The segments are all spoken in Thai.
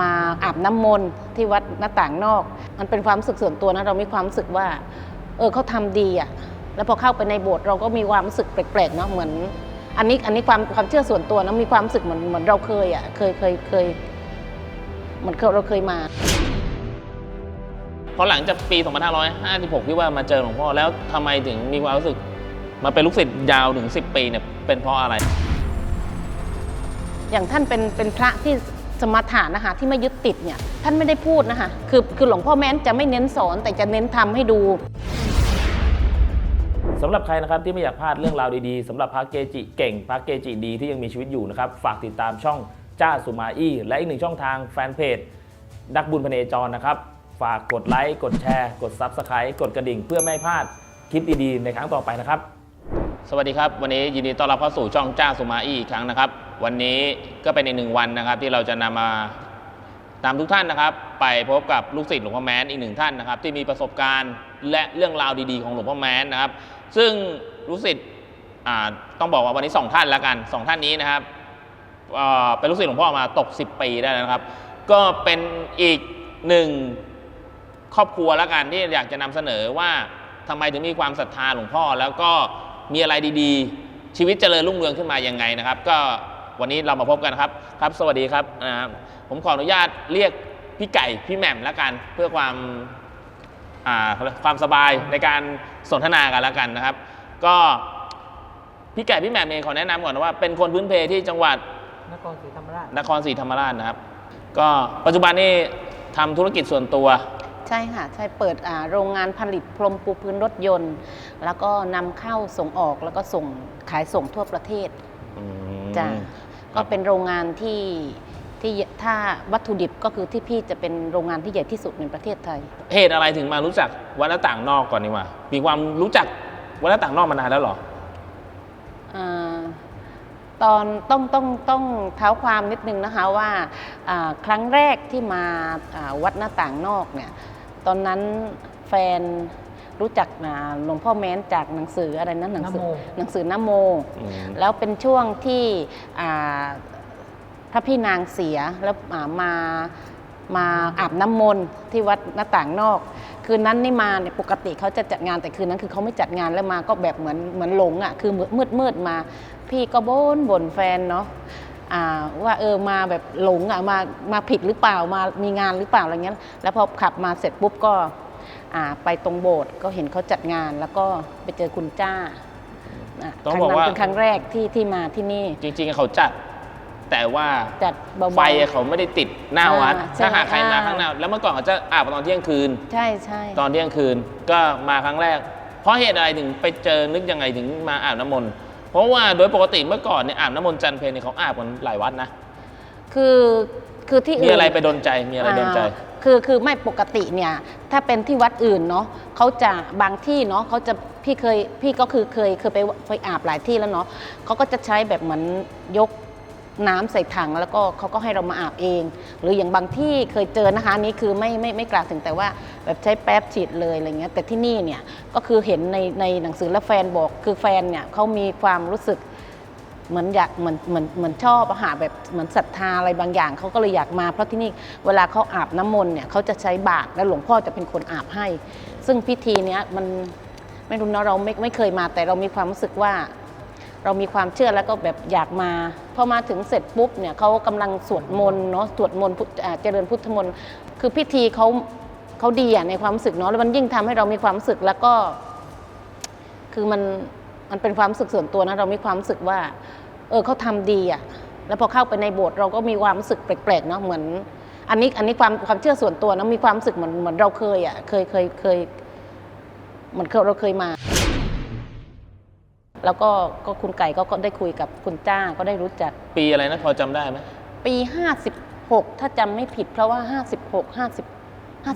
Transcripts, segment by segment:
มาอาบน้ำมนต์ที่วัดหน้าต่างนอก มันเป็นความรู้สึกส่วนตัวนะเรามีความรู้สึกว่า เออเขาทำดีอะแล้วพอเข้าไปในโบสถ์เราก็มีความรู้สึกแปลกๆเนาะเหมือน อันนี้อันนี้ความความเชื่อส่วนตัวนะมีความรู้สึกเหมือนเหมือนเราเคยอะเคยเคยเคยเหมือนเราเคยมาพอหลังจากปี 2556 ที่ว่ามาเจอหลวงพ่อแล้วทำไมถึงมีความรู้สึกมาเป็นลูกศิษย์ยาวถึง 10 ปีเนี่ยเป็นเพราะอะไร อย่างท่านเป็นเป็นพระที่ สมถะนะคะที่ไม่ยึดติดเนี่ยท่านไม่ได้พูดนะคะคือคือหลวงพ่อแม้นจะไม่เน้นสอนแต่จะเน้นทำให้ดูสำหรับใครนะครับที่ไม่อยากพลาดเรื่องราวดีๆสำหรับพระเกจิเก่งพระเกจิดีที่ยังมีชีวิตอยู่นะครับฝากติดตามช่องจ้าสุมาอี้และอีกหนึ่งช่องทางแฟนเพจนักบุญพเนจรนะครับ ฝากกดไลค์กดแชร์ กด Subscribe กดกระดิ่งเพื่อไม่ให้พลาดคลิปดีๆ ในครั้งต่อไปนะครับ สวัสดีครับ วันนี้ยินดีต้อนรับเข้าสู่ช่องจ้าสุมาอี้อีกครั้งนะครับ วันนี้ก็เป็นอีกหนึ่งวันนะครับ ที่เราจะนำมาตามทุกท่านนะครับ ไปพบกับลูกศิษย์หลวงพ่อแม้นอีกหนึ่งท่านนะครับ ที่มีประสบการณ์และเรื่องราวดีๆของหลวงพ่อแม้นนะครับ ซึ่งลูกศิษย์ต้องบอกว่าวันนี้สองท่านแล้วกันสองท่านนี้นะครับเป็นลูกศิษย์หลวงพ่อมาตก 10 ปีได้แล้วนะครับ ก็เป็นอีกหนึ่งครอบครัวแล้วกันที่อยากจะนำเสนอว่าทำไมถึงมีความศรัทธาหลวงพ่อ แล้วก็มีอะไรดีๆ ชีวิตเจริญรุ่งเรืองขึ้นมายังไงนะครับ ก็ วันนี้เรามาพบกันครับครับ สวัสดีครับนะครับผมขออนุญาตเรียกพี่ไก่พี่แหม่มแล้วกันเพื่อความอ่าความสบายในการสนทนากันแล้วกันนะครับ ก็พี่ไก่พี่แหม่มเองขอแนะนำก่อนว่าเป็นคนพื้นเพที่จังหวัดนครศรีธรรมราชนครศรีธรรมราชนะครับ ก็ปัจจุบันนี้ทำธุรกิจส่วนตัวใช่ค่ะ ใช่เปิดอ่าโรงงานผลิตพรมปูพื้นรถยนต์ แล้วก็นำเข้าส่งออกแล้วก็ส่งขายส่งทั่วประเทศอืมจ้ะค ก็รับเป็นโรงงานที่ที่ถ้าวัตถุดิบก็คือที่พี่จะเป็นโรงงานที่ใหญ่ที่สุดในประเทศไทย เหตุอะไรถึงมารู้จักวัดหน้าต่างนอกก่อนดีกว่ามีความรู้จักวัดหน้าต่างนอกมานานแล้วเหรออาตอนต้องต้องต้องเท้าความนิดนึงนะคะว่าอ่าครั้งแรกที่มาอ่าวัดหน้าต่างนอกเนี่ยตอนนั้นแฟน รู้จักอ่าหลวงพ่อแม้นจากหนังสืออะไรนะหนังสือนะโมหนังสือนโมอืมแล้วเป็นช่วงที่อ่าพระพี่นางเสียแล้วอ่ามามาอาบน้ำมนต์ที่วัดหน้าต่างนอก คืนนั้นนี่มาเนี่ยปกติเขาจะจัดงานแต่คืนนั้นคือเขาไม่จัดงานแล้วมาก็แบบเหมือนเหมือนหลงอะคือมืดมืดๆมา พี่ก็บ่นบ่นแฟนเนาะอ่าว่าเออมาแบบหลงอะมามาผิดหรือเปล่ามามีงานหรือเปล่าอะไรเงี้ยแล้วพอขับมาเสร็จปุ๊บก็อ่า ไปตรงโบสถ์ก็เห็นเขาจัดงาน แล้วก็ไปเจอคุณจ้าะต้องบอกว่าครั้นั้นเป็นครั้งแรกที่ที่มาที่นี่ จริงๆเขาจัดแต่ว่าจัดเบาๆไฟเขาไม่ได้ติดหน้าวัดอ่าใช่ถ้าหากใครมาอ่าข้างหน้าแล้วเมื่อก่อนเขาจะอาบตอนเที่ยงคืน ใช่ใช่ตอนเที่ยงคืนก็มาครั้งแรก เพราะเหตุอะไรถึงไปเจอนึกยังไงถึงมาอาบน้ำมนต์เพราะว่าโดยปกติเมื่อก่อนเนี่ยอาบน้ำมนต์จันทร์เพลเนี่ยเขาอาบกันหลายวัดนะ คือคือที่มีอื่นอะไรไปดนใจมีอะไรดนใจอ่า คือคือไม่ปกติเนี่ยถ้าเป็นที่วัดอื่นเนาะเขาจะบางที่เนาะเขาจะพี่เคยพี่ก็คือเคยเคยไปไปอาบหลายที่แล้วเนาะเขาก็จะใช้แบบเหมือนยกน้ำใส่ถังแล้วก็เขาก็ให้เรามาอาบเอง หรืออย่างบางที่เคยเจอนะคะนี้คือไม่ไม่ไม่กล่าวถึงแต่ว่าแบบใช้แป๊บฉีดเลยอะไรเงี้ยแต่ที่นี่เนี่ยก็คือเห็นในในหนังสือแล้วแฟนบอกคือแฟนเนี่ยเขามีความรู้สึก เหมือนอยากเหมือนเหมือนเหมือนชอบอะหาแบบเหมือนศรัทธาอะไรบางอย่างเขาก็เลยอยากมาเพราะที่นี่เวลาเขาอาบน้ำมนต์เนี่ยเขาจะใช้บาตรแล้วหลวงพ่อจะเป็นคนอาบให้ ซึ่งพิธีเนี้ยมันไม่รู้นะเราไม่ไม่เคยมาแต่เรามีความรู้สึกว่า เรามีความเชื่อแล้วก็แบบอยากมาพอมาถึงเสร็จปุ๊บเนี่ยเขากำลังสวดมนต์เนาะสวดมนต์เจริญพุทธมนต์คือพิธีเขาเขาดีอะในความรู้สึกเนาะแล้วมันยิ่งทำให้เรามีความรู้สึกแล้วก็ คือมัน มันเป็นความรู้สึกส่วนตัวนะเรามีความรู้สึกว่า เออเขาทำดีอะแล้วพอเข้าไปในโบสถ์เราก็มีความรู้สึกแปลกๆเนาะเหมือน อันนี้อันนี้ความความเชื่อส่วนตัวนะมีความรู้สึกเหมือนเหมือนเราเคยอะเคยเคยเคยเหมือนเราเคยมา แล้วก็ก็คุณไก่ก็ก็ได้คุยกับคุณจ้าก็ได้รู้จัก ปีอะไรนะพอจำได้ไหมปี56ถ้าจำไม่ผิดเพราะว่า56 50 55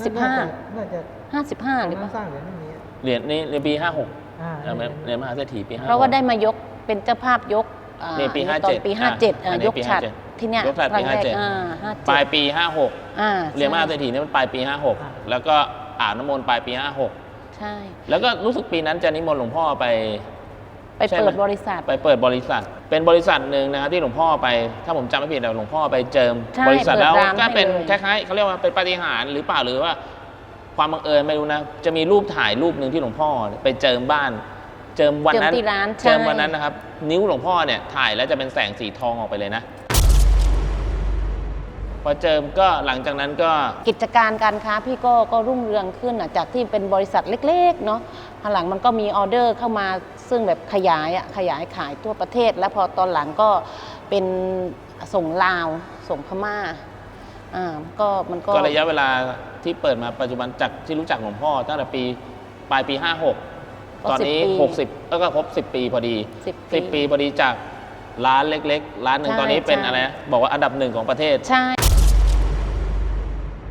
น่าจะ55หรือเปน่าล่าสร้างเหรียญไม่มีอะเหรียญนี้ในปี56 อ่าเออเหรียญมหาเศรษฐีปี56เพราะว่าได้มายกเป็นเจ้าภาพยกอ่านี่ปีตอน57ปีอะ57อะอันนี้ยกปีฉัด57ที่เนี้ยยกฉัดครั้งแรกปี57 อ่าปลาย57ปี อ่า56เหรียญมหาเศรษฐีนี่มันปลายปี 56 แล้วก็อาบน้ำมนต์ปลายปี ใช่ 56 แล้วก็รู้สึกปีนั้นจะนิมนต์หลวงพ่อไป ไปใช่หม เปิดบริษัท ไปเปิดบริษัท เป็นบริษัทหนึ่งนะครับที่หลวงพ่อไป ถ้าผมจำไม่ผิดอะหลวงพ่อไปเจิมใช่บริษัทแล้วเปิดร้านก็เป็นให้เลย คล้ายๆเขาเรียกว่าเป็นปาฏิหาริย์หรือเปล่าหรือว่า ความบังเอิญไม่รู้นะ จะมีรูปถ่ายรูปหนึ่งที่หลวงพ่อไปเจิมบ้าน เจิมวันนั้นเจิมที่ร้านเจิมใช่วันนั้นนะครับ นิ้วหลวงพ่อเนี่ยถ่ายแล้วจะเป็นแสงสีทองออกไปเลยนะ พอเจิมก็หลังจากนั้นก็ กิจการการค้าพี่ก็ก็รุ่งเรืองขึ้นอะจากที่เป็นบริษัทเล็กๆเนาะพอหลังมันก็มีออเดอร์เข้ามาซึ่งแบบขยายอะขยายขายทั่วประเทศ แล้วพอตอนหลังก็เป็นส่งลาวส่งพม่าอ่าก็มันก็ ก็ระยะเวลา ที่เปิดมาปัจจุบันจากที่รู้จักหลวงพ่อตั้งแต่ปีปลายปี 56 ตอนนี้ 60แล้วก็ครบ 10 ปีพอดีสิบ10 ปีพอดีจากร้านเล็ก ๆ ร้านหนึ่งใช่ตอนนี้เป็นใช่ อะไรนะบอกว่าอันดับหนึ่งของประเทศ ใช่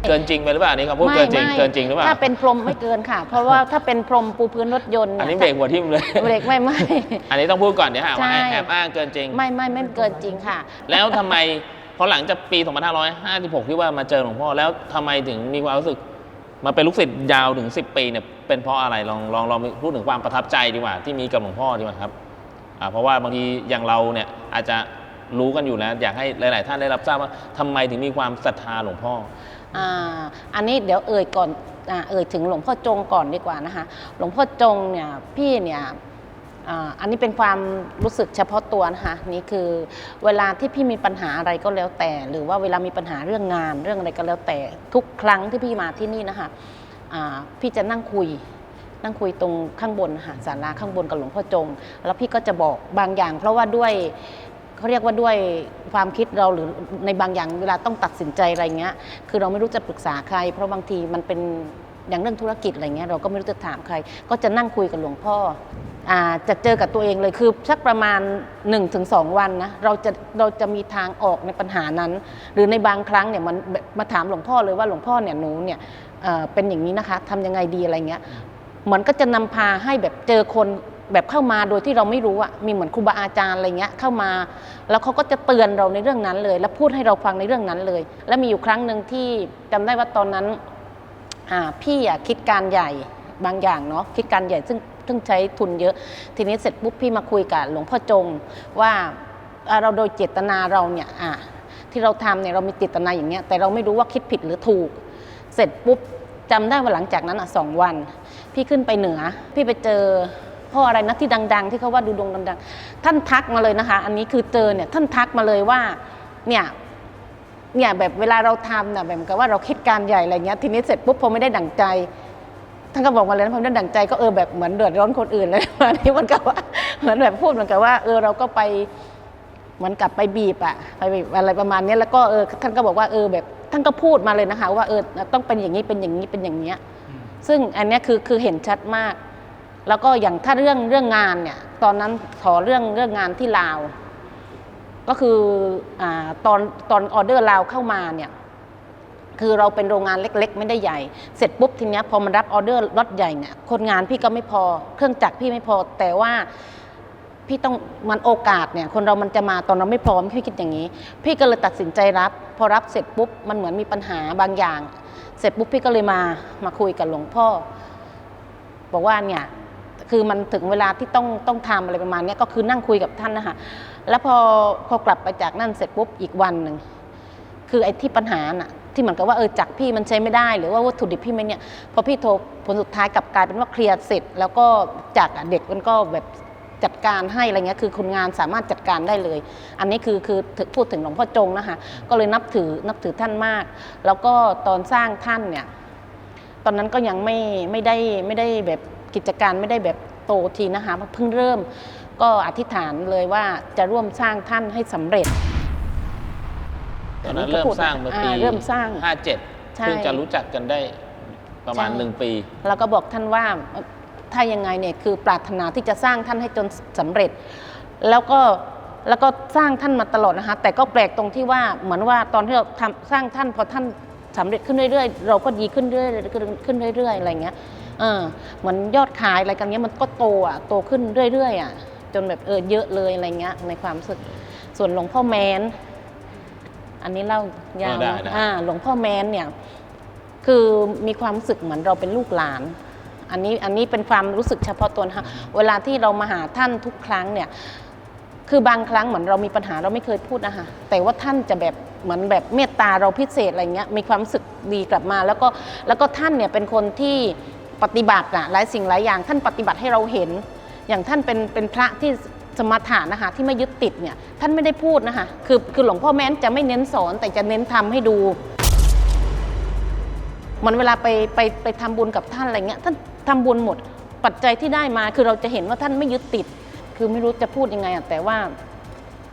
เกินจริงไปหรือเปล่าอันนี่ครับพูดเกินจริงไม่เกินจริงหรือเปล่าถ้าเป็นพรมไม่เกินค่ะ เพราะว่าถ้าเป็นพรมปูพื้นรถยนต์อันนี้ยเบรกหัวทิ่มเลย เบรกไม่ไม่ อันนี้ต้องพูดก่อนเดี๋ยวหาว่าใช่ แอบอ้างเกินจริง ไม่ไม่ไม่เกินจริงค่ะ แล้วทำไม พอหลังจากปี 2556 ที่ว่ามาเจอหลวงพ่อแล้วทำไมถึงมีความรู้สึกมาเป็นลูกศิษย์ยาวถึง 10 ปีเนี่ยเป็นเพราะอะไรลองลองลองพูดถึงความประทับใจดีกว่า ที่มีกับหลวงพ่อดีกว่าครับเพราะว่าบางทีอย่างเราเนี่ยอาจจะรู้กันอยู่แล้ว อยากให้หลาย ๆ ท่านได้รับทราบว่าทำไมถึงมีความศรัทธาหลวงพ่ออ่าอันนี้เดี๋ยวเอ่ยก่อนอเอ่ยถึงหลวงพ่อจงก่อนดีกว่านะคะหลวงพ่อจงเนี่ยพี่เนี่ย อันนี้เป็นความรู้สึกเฉพาะตัวนะคะนี่คือเวลาที่พี่มีปัญหาอะไรก็แล้วแต่ หรือว่าเวลามีปัญหาเรื่องงานเรื่องอะไรก็แล้วแต่ ทุกครั้งที่พี่มาที่นี่นะคะพี่จะนั่งคุยนั่งคุยตรงข้างบนค่ะศาลาข้างบนกับหลวงพ่อจง แล้วพี่ก็จะบอกบางอย่าง เพราะว่าด้วยเขาเรียกว่าด้วยความคิดเราหรือในบางอย่างเวลาต้องตัดสินใจอะไรเงี้ย คือเราไม่รู้จะปรึกษาใคร เพราะบางทีมันเป็น อย่างเรื่องธุรกิจอะไรเงี้ยเราก็ไม่รู้จะถามใคร ก็จะนั่งคุยกับหลวงพ่ออาจะเจอกับตัวเองเลยคือสักประมาณ 1-2 วันนะเราจะเราจะมีทางออกในปัญหานั้น หรือในบางครั้งเนี่ยมันมาถามหลวงพ่อเลยว่าหลวงพ่อเนี่ยหนูเนี่ยเเป็นอย่างนี้นะคะทำยังไงดีอะไรเงี้ยเหมือนก็จะนำพาให้แบบเจอคนแบบเข้ามาโดยที่เราไม่รู้อะมีเหมือนครูบาอาจารย์อะไรเงี้ยเข้ามา แล้วเขาก็จะเตือนเราในเรื่องนั้นเลย แล้วพูดให้เราฟังในเรื่องนั้นเลย แล้วมีอยู่ครั้งหนึ่งที่จำได้ว่าตอนนั้น พี่อะคิดการใหญ่บางอย่างเนาะคิดการใหญ่ซึ่งซึ่งใช้ทุนเยอะ ทีนี้เสร็จปุ๊บพี่มาคุยกับหลวงพ่อจงว่าเราโดยเจตนาเราเนี่ยที่เราทำเนี่ยเรามีเจตนาอย่างเงี้ยแต่เราไม่รู้ว่าคิดผิดหรือถูก เสร็จปุ๊บจำได้ว่าหลังจากนั้นอะสองวัน พี่ขึ้นไปเหนือ พี่ไปเจอพ่ออะไรนะที่ดัง ๆ ที่เขาว่าดูดวงดังๆท่านทักมาเลยนะคะ อันนี้คือเจอเนี่ยท่านทักมาเลยว่าเนี่ย เนี่ยแบบเวลาเราทำเนี่ยแบบเหมือนกับว่าเราคิดการใหญ่อะไรเงี้ยทีนี้เสร็จปุ๊บพอไม่ได้ดั่งใจท่านก็บอกมาเลยนะพอไม่ได้ดั่งใจก็เออแบบเหมือนเดือดร้อนคนอื่นเลยอันนี้มันก็ว่าเหมือนแบบพูดเหมือนกับว่า เออเราก็ไปเหมือนกับไปบีบอะไปบีบอะไรประมาณนี้แล้วก็เออท่านก็บอกว่าเออแบบท่านก็พูดมาเลยนะคะ ว่าเออต้องเป็นอย่างนี้เป็นอย่างนี้เป็นอย่างเนี้ยซึ่งอันนี้คือคือเห็นชัดมาก แล้วก็อย่างถ้าเรื่องเรื่องงานเนี่ย ตอนนั้นขอเรื่องเรื่องงานที่ลาว ก็คืออตอนตอนออเดอร์ลาเข้ามาเนี่ยคือเราเป็นโรงงานเล็ก ๆ ไม่ได้ใหญ่ เสร็จปุ๊บทีเนี้ยพอมันรับออเดอร์รถใหญ่เนี่ยคนงานพี่ก็ไม่พอ เครื่องจักรพี่ไม่พอ แต่ว่าพี่ต้องมันโอกาสเนี่ยคนเรามันจะมาตอนเราไม่พร้อมพี่คิดอย่างนี้ พี่ก็เลยตัดสินใจรับ พอรับเสร็จปุ๊บมันเหมือนมีปัญหาบางอย่าง เสร็จปุ๊บพี่ก็เลยมามาคุยกับหลวงพ่อ บอกว่าเนี่ยคือมันถึงเวลาที่ต้องต้องทำอะไรประมาณนี้ก็คือนั่งคุยกับท่านนะคะ แล้วพอพอกลับไปจากนั่นเสร็จปุ๊บอีกวันหนึ่งคือไอ้ที่ปัญหาน่ะที่เหมือนกับว่าเออจักพี่มันใช้ไม่ได้หรือว่าวัตถุดิบพี่ไม่เนี่ยพอพี่โทรผลสุดท้ายกลับกลายเป็นว่าเคลียร์เสร็จ แล้วก็จักเด็กมันก็แบบจัดการให้อะไรเงี้ยคือคนงานสามารถจัดการได้เลย อันนี้คือคือพูดถึงหลวงพ่อจงนะคะก็เลยนับถือนับถือท่านมาก แล้วก็ตอนสร้างท่านเนี่ยตอนนั้นก็ยังไม่ไม่ได้ไม่ได้แบบกิจการไม่ได้แบบโตทีนะคะเพิ่งเริ่ม ก็อธิษฐานเลยว่าจะร่วมสร้างท่านให้สำเร็จตอนนั้นเริ่มสร้างเมื่อปีาเริ่มสร้าง57ใช่ เพิ่งจะรู้จักกันได้ประมาณใช่หนึ่งปี แล้วก็บอกท่านว่าถ้ายังไงเนี่ยคือปรารถนาที่จะสร้างท่านให้จนสำเร็จ แล้วก็แล้วก็สร้างท่านมาตลอดนะคะแต่ก็แปลกตรงที่ว่าเหมือนว่าตอนที่เราทำสร้างท่านพอท่านสำเร็จขึ้นเรื่อยๆ เราก็ดีขึ้นเรื่อยๆขึ้นเรื่อยๆอะไรเงี้ยเออเหมือนยอดขายอะไรกันเงี้ยมันก็โตอะโตขึ้นเรื่อยๆอะ จนแบบเออเยอะเลยอะไรเงี้ยในความรู้สึก ส่วนหลวงพ่อแมน อันนี้เล่ายาวอ๋อได้เนอะได้ อ่าหลวงพ่อแมนเนี่ยคือมีความรู้สึกเหมือนเราเป็นลูกหลาน อันนี้อันนี้เป็นความรู้สึกเฉพาะตัวนะคะเวลาที่เรามาหาท่านทุกครั้งเนี่ย คือบางครั้งเหมือนเรามีปัญหาเราไม่เคยพูดนะคะแต่ว่าท่านจะแบบเหมือนแบบเมตตาเราพิเศษอะไรเงี้ยมีความรู้สึกดีกลับมา แล้วก็แล้วก็ท่านเนี่ยเป็นคนที่ปฏิบัติอะหลายสิ่งหลายอย่าง ท่านปฏิบัติให้เราเห็น อย่างท่านเป็นเป็นพระที่สมถะนะคะที่ไม่ยึดติดเนี่ยท่านไม่ได้พูดนะคะคือคือหลวงพ่อแม้นจะไม่เน้นสอนแต่จะเน้นทำให้ดูเหมือนเวลาไปไปไปทำบุญกับท่านอะไรเงี้ยท่านทำบุญหมดปัจจัยที่ได้มาคือเราจะเห็นว่าท่านไม่ยึดติด คือไม่รู้จะพูดยังไงอะแต่ว่า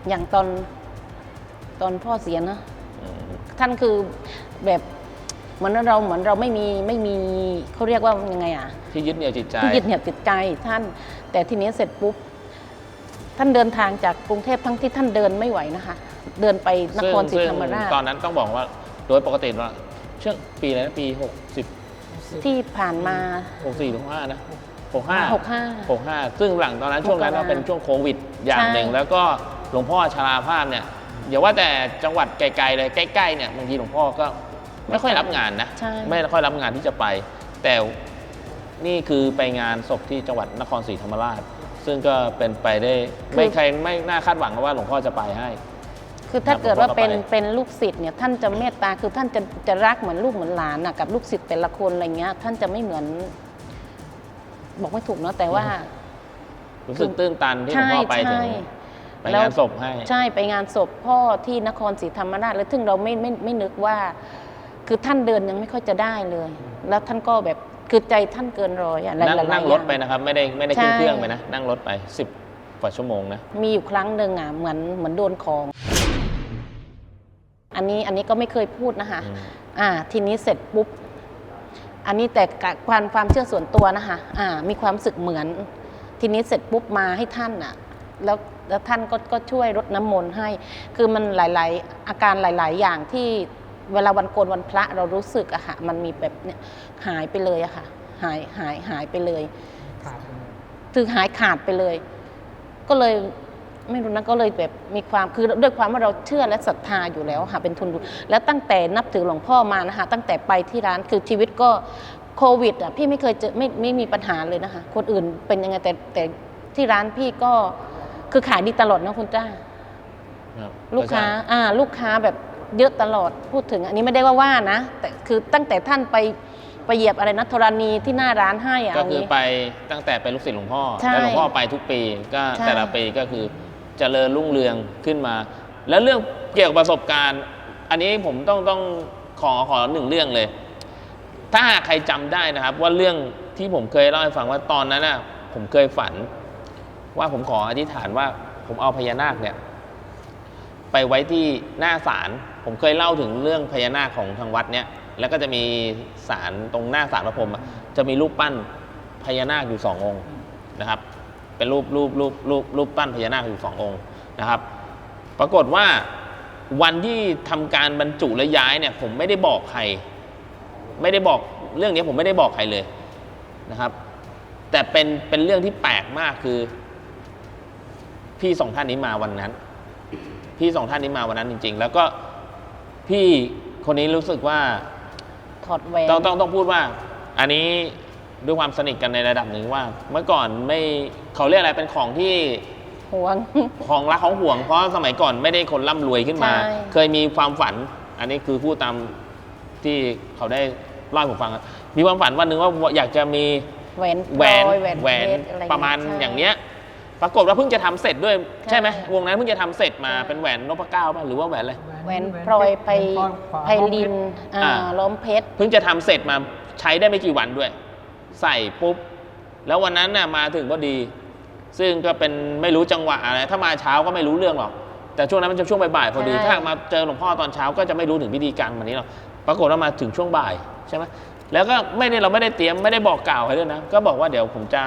อย่างตอนตอนพ่อเสียนะอืมท่านคือแบบเหมือนเราเหมือนเราไม่มีไม่มีเขาเรียกว่ายังไงอะที่ยึดเหนี่ยวจิตใจที่ยึดเหนี่ยวจิตใจท่าน แต่ทีนี้เสร็จปุ๊บ ท่านเดินทางจากกรุงเทพทั้งที่ท่านเดินไม่ไหวนะคะ เดินไปนครศรีธรรมราชซึ่งตอนนั้นต้องบอกว่าโดยปกติว่าช่วงปีอะไรนะปี 60 ที่ผ่านมา 64ถึง5นะ65 65 65ซึ่งหลังตอนนั้นช่วงนั้นมกราก็เป็นช่วงโควิดอย่างหนึ่งใช่แล้วก็หลวงพ่อชราภาพเนี่ยอย่าว่าแต่จังหวัดไกลๆเลยใกล้ๆเนี่ยบางทีหลวงพ่อก็ไม่ค่อยรับงานนะใช่ไม่ค่อยรับงานที่จะไป แต่ นี่คือไปงานศพที่จังหวัดนครศรีธรรมราช ซึ่งก็เป็นไปได้ไม่ใครไม่น่าคาดหวังว่าหลวงพ่อจะไปให้ คือถ้าเกิดว่าเป็นหลวงพ่อก็ไปเป็นลูกศิษย์เนี่ยท่านจะเมตตาคือท่านจะจะรักเหมือนลูกเหมือนหลานนะกับลูกศิษย์แต่ละคนอะไรเงี้ย ท่านจะไม่เหมือน บอกไม่ถูกเนาะแต่ว่า รู้สึกตื้นตันที่หลวใช่งพ่อไปถึงใช่ไปงานศพให้ ใช่ไปงานศพพ่อที่นครศรีธรรมราชแล้วถึงเราไม่ไม่ไม่นึกว่า คือท่านเดินยังไม่ค่อยจะได้เลย แล้วท่านก็แบบ คือใจท่านเกินร้อยอะหลายนั่งหลายนั่งอย่ารถไปนะครับ ไม่ได้ไม่ได้ขึ้นใช่เครื่องไปนะ นั่งรถไปสิบกว่าชั่วโมงนะ มีอยู่ครั้งหนึ่งอะเหมือนเหมือนโดนของ อันนี้อันนี้ก็ไม่เคยพูดนะคะ อืม อ่า ทีนี้เสร็จปุ๊บ อันนี้แต่กะความความเชื่อส่วนตัวนะคะอ่า มีความรู้สึกเหมือน ทีนี้เสร็จปุ๊บมาให้ท่านอะ แล้วแล้วท่านก็ก็ช่วยรดน้ำมนต์ให้ คือมันหลาย ๆ อาการหลาย ๆ อย่างที่ เวลาวันโกนวันพระเรารู้สึกอะค่ะ มันมีแบบเนี่ยหายไปเลยอะค่ะ หายหายหายไปเลยขาดคือหายขาดไปเลย ก็เลยไม่รู้นะก็เลยแบบมีความคือด้วยความว่าเราเชื่อและศรัทธาอยู่แล้วค่ะเป็นทุนบุญแล้วตั้งแต่นับถือหลวงพ่อมานะคะตั้งแต่ไปที่ร้านคือชีวิตก็โควิดอะพี่ไม่เคยเจอไม่ไม่มีปัญหาเลยนะคะ คนอื่นเป็นยังไงแต่แต่ที่ร้านพี่ก็คือขายดีตลอดนะคุณจ้าครับลูกค้าอ่า ลูกค้าแบบ เยอะตลอดพูดถึง อันนี้ไม่ได้ว่าว่านะ แต่คือตั้งแต่ท่านไปไปเหยียบอะไรนะธรณีที่หน้าร้านให้อะก็เอาคืองี้ ไปตั้งแต่เป็นลูกศิษย์หลวงพ่อใช่แล้วหลวงพ่อไปทุกปีก็ใช่ แต่ละปีก็คือเจริญรุ่งเรืองขึ้นมา แล้วเรื่องเกี่ยวกับประสบการณ์ อันนี้ผมต้องต้องขอขอหนึ่งเรื่องเลย ถ้าหากใครจำได้นะครับ ว่าเรื่องที่ผมเคยเล่าให้ฟังว่าตอนนั้นน่ะ ผมเคยฝัน ว่าผมขออธิษฐานว่าผมเอาพญานาคเนี่ย ไปไว้ที่หน้าศาล ผมเคยเล่าถึงเรื่องพญานาคของทางวัดเนี่ยแล้วก็จะมีศาลตรงหน้าศาลพระพรหมจะมีรูปปั้นพญานาคอยู่สององค์นะครับ เป็นรูปรูปรูปรูปรูปปั้นพญานาคอยู่สององค์นะครับ ปรากฏว่าวันที่ทำการบรรจุและย้ายเนี่ย ผมไม่ได้บอกใคร ไม่ได้บอกเรื่องนี้ผมไม่ได้บอกใครเลยนะครับ แต่เป็นเป็นเรื่องที่แปลกมากคือ พี่สองท่านนี้มาวันนั้น พี่สองท่านนี้มาวันนั้นจริง ๆ แล้วก็ พี่คนนี้รู้สึกว่าถอดแหวนต้องต้องต้องพูดว่า อันนี้ด้วยความสนิทกันในระดับหนึ่งว่า เมื่อก่อนไม่เขาเรียกอะไรเป็นของที่ห่วง ของรักของห่วง เพราะสมัยก่อนไม่ได้คนร่ำรวยขึ้นมา ใช่ เคยมีความฝัน อันนี้คือพูดตามที่เขาได้เล่าให้ผมฟังอะมีความฝันวันหนึ่งว่าอยากจะมีแหวนแหวนพลอยแหวนแหวนเพชอไประมาณใช่ อย่างเนี้ย ปรากฏว่าเพิ่งจะทำเสร็จด้วยใช่ใช่ไหมวงนั้นเพิ่งจะทำเสร็จมาเป็นแหวนนพเก้าป่ะหรือว่าแหวนอะไร แหวนพลอยไปไพลินอ่าอ่า ล้อมเพชร เพิ่งจะทำเสร็จมาใช้ได้ไม่กี่วันด้วย ใส่ปุ๊บ แล้ววันนั้นน่ะมาถึงพอดี ซึ่งก็เป็นไม่รู้จังหวะอะไรถ้ามาเช้าก็ไม่รู้เรื่องหรอก แต่ช่วงนั้นมันจะช่วงบ่ายๆพอดี ใช่ ถ้ามาเจอหลวงพ่อตอนเช้าก็จะไม่รู้ถึงพิธีการวันนี้หรอกปรากฏว่ามาถึงช่วงบ่ายใช่ไหมแล้วก็ไม่ได้เราไม่ได้เตรียมไม่ได้บอกกล่าวใครด้วยนะ ก็บอกว่าเดี๋ยวผมจะ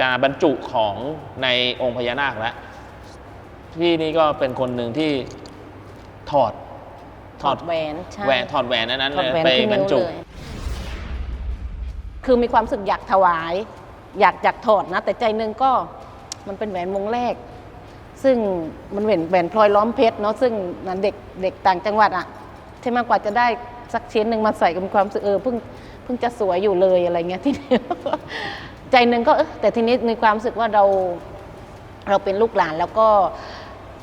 จะบรรจุของในองค์พญานาคแล้วพี่นี่ก็เป็นคนหนึ่งที่ถอดถอดแหวนใช่แหวนถอดแหวนอันนั้นถอเลดยแหวนไปที่บรรนิ้วจุเลยคือมีความรู้สึกอยากถวาย อยากอยากถอดนะ แต่ใจหนึงก็มันเป็นแหวนวงแรก ซึ่งมันแหวนแหวนพลอยล้อมเพชรเนาะซึ่งเด็กเด็กต่างจังหวัดอะใช่ไหมกว่าจะได้สักชิ้นหนึ่งมาใส่กับความรู้สึกเออเพิ่งเพิ่งจะสวยอยู่เลยอะไรเงี้ยทีนี้ ใจหนึ่งก็เออแต่ทีนี้มีความรู้สึกว่าเราเราเป็นลูกหลานแล้วก็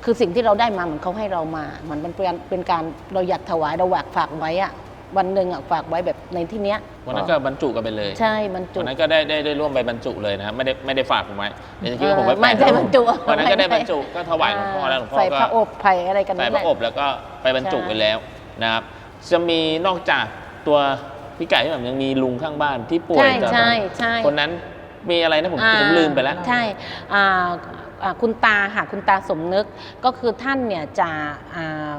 คือสิ่งที่เราได้มาเหมือนเขาให้เรามาเหมือนมันเป็นเป็นการเราอยากถวายเราอยากฝากไว้อะวันหนึ่งอะฝากไว้แบบในที่เนี้ยวันนั้นก็บรรจุกันไปเลย ใช่มันจุวันนั้นก็ได้ได้ได้ร่วมไปบรรจุเลยนะครับไม่ได้ไม่ได้ฝากผมไว้เดี๋ยวจะคิดว่าผมไปเออไม่แปะใช่บรรจุวันนั้นก็ได้บรรจุก็ถวายหลวงพ่อแล้วหลวงพ่อใส่ก็พระอบไผ่อะไรกันใส่นี่พแหระละอบแล้วก็ไปบรรจุใช่ไว้แล้วนะครับจะมีนอกจากตัวพี่ไก่ที่แบบยังมีลุงข้างบ้านที่ป่วยใช่จากใช่ใช่คนนั้น มีอะไรนะผมอ่าผมลืมไปแล้ว ใช่อ่าอ่าคุณตาค่ะคุณตาสมนึกก็คือท่านเนี่ยจะอ่า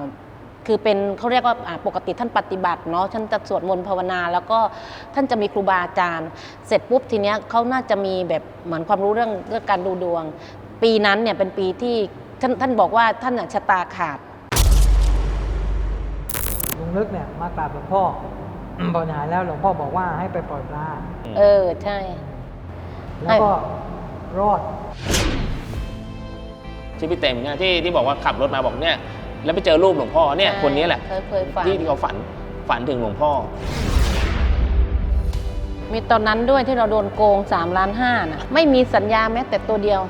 คือเป็นเขาเรียกว่าอ่าปกติท่านปฏิบัติเนาะท่านจะสวดมนต์ภาวนา แล้วก็ท่านจะมีครูบาอาจารย์ เสร็จปุ๊บทีเนี้ยเขาน่าจะมีแบบเหมือนความรู้เรื่องเรื่องการดูดวง ปีนั้นเนี่ยเป็นปีที่ท่านท่านบอกว่าท่านน่ะชะตาขาด ลุงนึกเนี่ยมากราบหลวงพ่อพอหายแล้วหลวงพ่อบอกว่าให้ไปปล่อยปลา เออใช่ แล้วก็รอด ชื่อพี่เต็มเนี่ยที่ที่บอกว่าขับรถมาบอกเนี่ย แล้วไปเจอรูปหลวงพ่อเนี่ย ใช่คนนี้แหละเคยเคยฝัน ที่ที่เขาฝันฝันถึงหลวงพ่อ มีตอนนั้นด้วยที่เราโดนโกง3ล้านห้านะไม่มีสัญญาแม้แต่ตัวเดียว